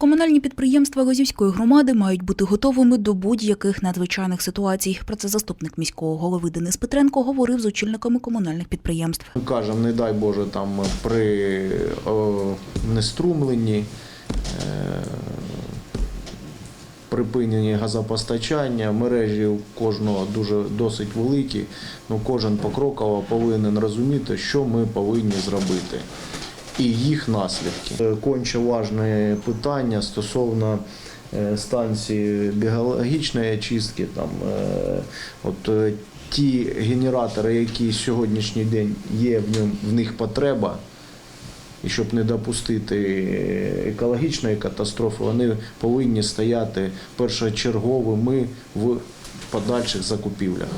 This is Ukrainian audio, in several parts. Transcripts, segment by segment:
Комунальні підприємства Лозівської громади мають бути готовими до будь-яких надзвичайних ситуацій. Про це заступник міського голови Денис Петренко говорив з очільниками комунальних підприємств. Ми кажемо, не дай Боже, там при неструмленні, е, припиненні газопостачання, мережі у кожного дуже досить великі. Ну, кожен покроково повинен розуміти, що ми повинні зробити. І їх наслідки. Е, Конче важне питання стосовно е, станції біологічної очистки. Там, е, от, ті генератори, які сьогоднішній день є в, ньому, в них потреба, і щоб не допустити екологічної катастрофи, вони повинні стояти першочерговими в подальших закупівлях.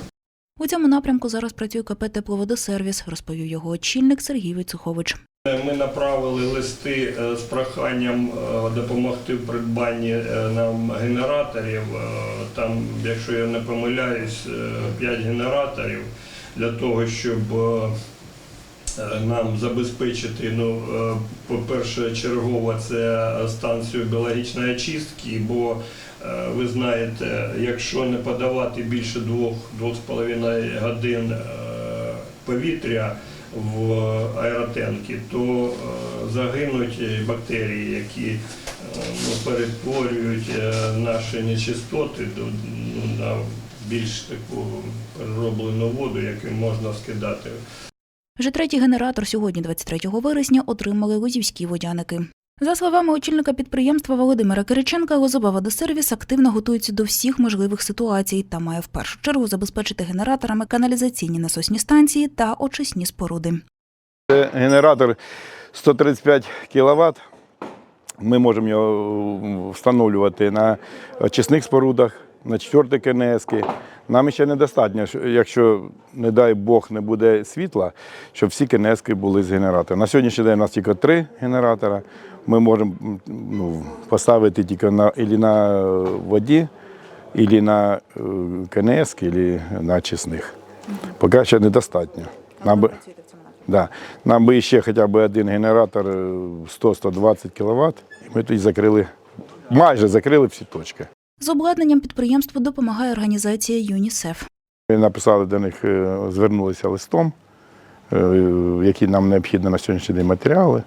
У цьому напрямку зараз працює КП «Тепловодосервіс», розповів його очільник Сергій Войцухович. Ми направили листи е, з проханням е, допомогти в придбанні е, нам генераторів. Е, Там, якщо я не помиляюсь, 5 генераторів для того, щоб е, е, нам забезпечити, ну, е, по-перше, чергово це станцію біологічної очистки, бо е, ви знаєте, якщо не подавати більше 2-2,5 годин е, повітря в аеротенки, то е, загинуть бактерії, які е, ну, перетворюють е, наші нечистоти на більш таку перероблену воду, яку можна скидати Вже третій генератор сьогодні, 23 вересня, отримали лозівські водяники. За словами очільника підприємства Володимира Кириченка, Лозова водосервіс активно готується до всіх можливих ситуацій та має в першу чергу забезпечити генераторами каналізаційні насосні станції та очисні споруди. Це генератор 135 кВт. Ми можемо його встановлювати на очисних спорудах, на четверті КНС. Нам ще недостатньо, якщо, не дай Бог, не буде світла, щоб всі КНС були з генератора. На сьогоднішній день у нас тільки три генератора. Ми можемо ну, поставити тільки на, ілі на воді, або на е, КНС, або на очисних. Поки ще недостатньо. Нам би, Да. Нам би ще хоча б один генератор е, 100-120 кВт, і ми тоді закрили, майже закрили всі точки. З обладнанням підприємству допомагає організація ЮНІСЕФ. Ми написали до них, е, звернулися листом, е, які нам необхідні на сьогоднішній день матеріали.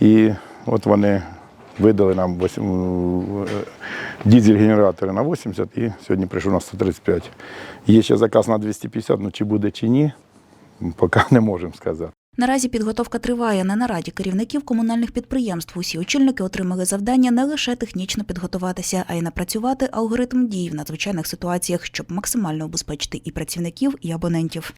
І от вони видали нам восім- е, дизель-генератори на 80 і сьогодні прийшов на 135. Є ще заказ на 250, ну чи буде, чи ні, поки не можемо сказати. Наразі підготовка триває на нараді керівників комунальних підприємств. Усі очільники отримали завдання не лише технічно підготуватися, а й напрацювати алгоритм дій в надзвичайних ситуаціях, щоб максимально убезпечити і працівників, і абонентів.